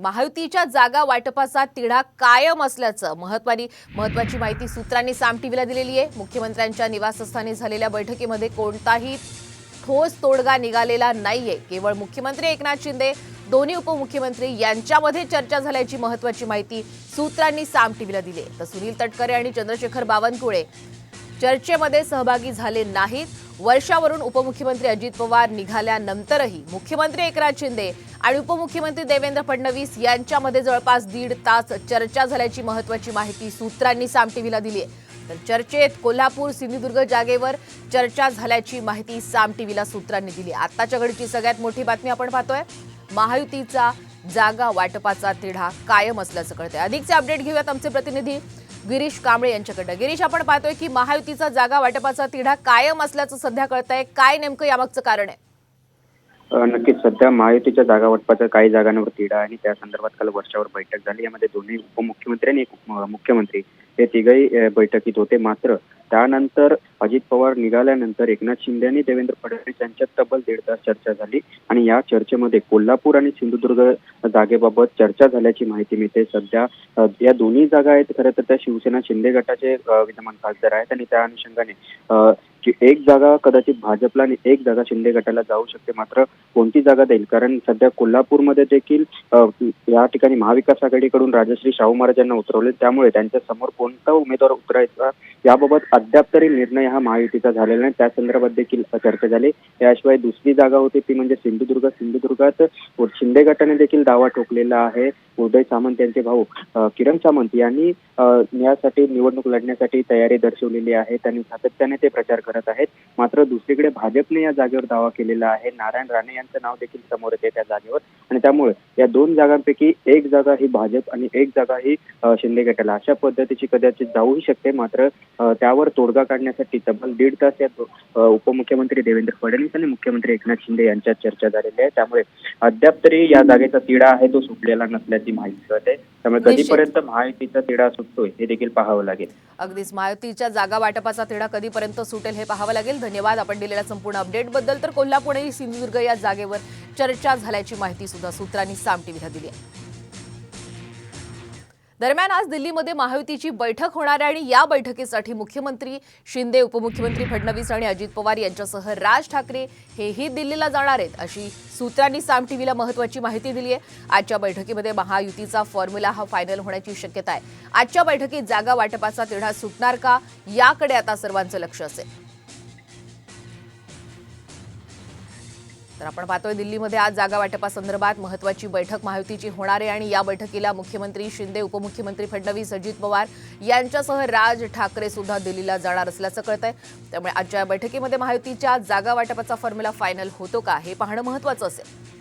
महायुतीच्या जागा वाटपाचा तिढा कायम असल्याचं महत्वाची महत्वाची माहिती सूत्रांनी साम टीव्हीला दिलेली आहे. मुख्यमंत्र्यांच्या निवासस्थानी झालेल्या बैठकीमध्ये कोणताही ठोस तोडगा निघालेला नाहीये. केवळ मुख्यमंत्री एकनाथ शिंदे दोन्ही उपमुख्यमंत्री यांच्यामध्ये चर्चा झाल्याची महत्वाची माहिती सूत्रांनी साम टीव्हीला दिली आहे. तर सुनील तटकरे आणि चंद्रशेखर बावनकुळे चर्चेमध्ये सहभागी झाले नाहीत. वर्षावरून उपमुख्यमंत्री अजित पवार निघाल्यानंतरही मुख्यमंत्री एकनाथ शिंदे आणि उपमुख्यमंत्री देवेंद्र फडणवीस यांच्यामध्ये जवळपास दीड तास चर्चा झाल्याची महत्वाची माहिती सूत्रांनी साम टीव्हीला दिली आहे. तर चर्चेत कोल्हापूर सिंधुदुर्ग जागेवर चर्चा झाल्याची माहिती साम टीव्हीला सूत्रांनी दिली. आत्ताच्या घडीची सगळ्यात मोठी बातमी आपण पाहतोय. महायुतीचा जागा वाटपाचा तिढा कायम असल्याचं कळतंय. अधिकचे अपडेट घेऊयात आमचे प्रतिनिधी. गिरीश कांबळे यांच्याकडे गिरीश आपण पाहतोय की महायुतीचा जागा वाटपाचा तिढा कायम असल्याचं सध्या कळतंय. काय नेमकं यामागचं कारण आहे? नक्कीच सध्या महायुतीच्या जागा वाटपाचा काही जागांवर तिढा आणि त्या संदर्भात काल वर्षावर बैठक झाली. यामध्ये दोन्ही उपमुख्यमंत्री आणि मुख्यमंत्री हे तिघही बैठकीत होते. मात्र त्यानंतर अजित पवार निघाल्यानंतर एकनाथ शिंदे आणि देवेंद्र फडणवीस यांच्यात तब्बल दीड तास चर्चा झाली. आणि या चर्चेमध्ये कोल्हापूर आणि सिंधुदुर्ग जागेबाबत चर्चा झाल्याची माहिती मिळते. सध्या या दोन्ही जागा आहेत खरं तर त्या शिवसेना शिंदे गटाचे विद्यमान खासदार आहेत आणि त्या अनुषंगाने जी एक जागा कदाचित भाजपला आणि एक जागा शिंदे गटाला जाऊ शकते मात्र कोणती जागा देईल? कारण सध्या कोल्हापूरमध्ये देखील या ठिकाणी महाविकास आघाडीकडून राजश्री शाहू महाराज यांना उतरवले त्यामुळे त्यांच्यासमोर कोणता उमेदवार उतरायचा याबाबत अद्याप तरी निर्णय हा महायुतीचा झालेला नाही. त्या संदर्भात देखील चर्चा झाली. याशिवाय दुसरी जागा होती ती म्हणजे सिंधुदुर्ग. सिंधुदुर्गात शिंदे गटाने देखील दावा ठोकलेला आहे. उदय सामंत यांचे भाऊ किरण सामंत यांनी यासाठी निवडणूक लढण्यासाठी तयारी दर्शवलेली आहे. त्यांनी सातत्याने ते प्रचार करत आहेत. मात्र दुसरीकडे भाजपने या जागेवर दावा केलेला आहे. नारायण राणे यांचं नाव देखील समोर येते त्या जागेवर. आणि त्यामुळे या दोन जागांपैकी एक जागा ही भाजप आणि एक जागा ही शिंदे गटाला. अशा पद्धतीची कदाचित जाऊही शकते मात्र त्यावर तोडगा काढण्यासाठी तब्बल दीड तास या उपमुख्यमंत्री देवेंद्र फडणवीस आणि मुख्यमंत्री एकनाथ शिंदे यांच्यात चर्चा झालेली आहे. त्यामुळे अद्याप तरी या जागेचा तिढा आहे तो सुटलेला नसल्याची माहिती कळते त्यामुळे. कधीपर्यंत महायुतीचा तिढा सुटतोय हे देखील पाहावं लागेल. अगदीच. महायुतीच्या जागा वाटपाचा तिढा कधीपर्यंत सुटेल हे पाहावं लागेल. धन्यवाद. आपण दिलेल्या संपूर्ण अपडेटबद्दल तर कोल्हापूर आणि सिंधुदुर्ग या जागेवर चर्चा झाल्याची माहिती सुद्धा सूत्रांनी साम टीव्हीला दिली आहे. दरम्यान आज दिल्लीमध्ये महायुतीची बैठक होणार आहे आणि या बैठकीसाठी मुख्यमंत्री शिंदे उपमुख्यमंत्री फडणवीस आणि अजित पवार यांच्यासह राज ठाकरे हेही दिल्लीला जाणार आहेत अशी सूत्रांनी साम टीव्हीला महत्वाची माहिती दिली आहे. आजच्या बैठकीमध्ये महायुतीचा फॉर्म्युला हा फायनल होण्याची शक्यता आहे. आजच्या बैठकीत जागा वाटपाचा तिढा सुटणार का? याकडे आता सर्वांचं लक्ष असेल. तर आपण पाहतोय दिल्लीमध्ये आज जागा वाटपासंदर्भात महत्वाची बैठक महायुतीची होणार आहे आणि या बैठकीला मुख्यमंत्री शिंदे उपमुख्यमंत्री फडणवीस अजित पवार यांच्यासह राज ठाकरे सुद्धा दिल्लीला जाणार असल्याचं कळत आहे त्यामुळे आजच्या या बैठकीमध्ये महायुतीच्या जागा वाटपाचा फॉर्म्युला फायनल होतो का हे पाहणं महत्वाचं असेल.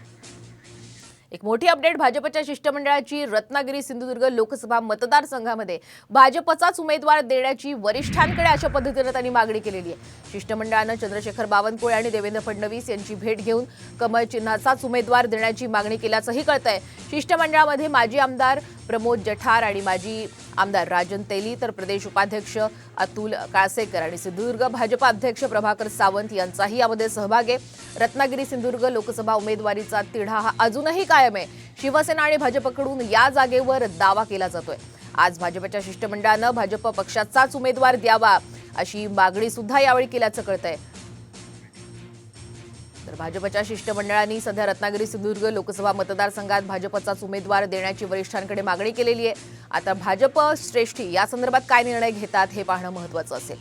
एक मोठी अपडेट भाजपच्या शिष्टमंडळाची रत्नागिरी सिंधुदुर्ग लोकसभा मतदारसंघामध्ये भाजपचाच उमेदवार देण्याची वरिष्ठांकडे अशा पद्धतीनं त्यांनी मागणी केलेली आहे. शिष्टमंडळानं चंद्रशेखर बावनकुळे आणि देवेंद्र फडणवीस यांची भेट घेऊन कमळ चिन्हाचाच उमेदवार देण्याची मागणी केल्याचंही कळतंय. शिष्टमंडळामध्ये माजी आमदार प्रमोद जठार आणि माजी आमदार राजन तेली तर प्रदेश उपाध्यक्ष अतुल काळसेकर आणि सिंधुदुर्ग भाजपा अध्यक्ष प्रभाकर सावंत यांचाही यामध्ये सहभाग आहे. रत्नागिरी सिंधुदुर्ग लोकसभा उमेदवारीचा तिढा हा अजूनही कायम आहे. शिवसेना आणि भाजपकडून या जागेवर दावा केला जातोय. आज भाजपच्या शिष्टमंडळानं भाजप पक्षाचाच उमेदवार द्यावा अशी मागणी सुद्धा यावेळी केल्याचं कळतंय. तर भाजपच्या शिष्टमंडळांनी सध्या रत्नागिरी सिंधुदुर्ग लोकसभा मतदारसंघात भाजपचाच उमेदवार देण्याची वरिष्ठांकडे मागणी केलेली आहे. आता भाजप श्रेष्ठी या संदर्भात काय निर्णय घेतात हे पाहणं महत्वाचं असेल.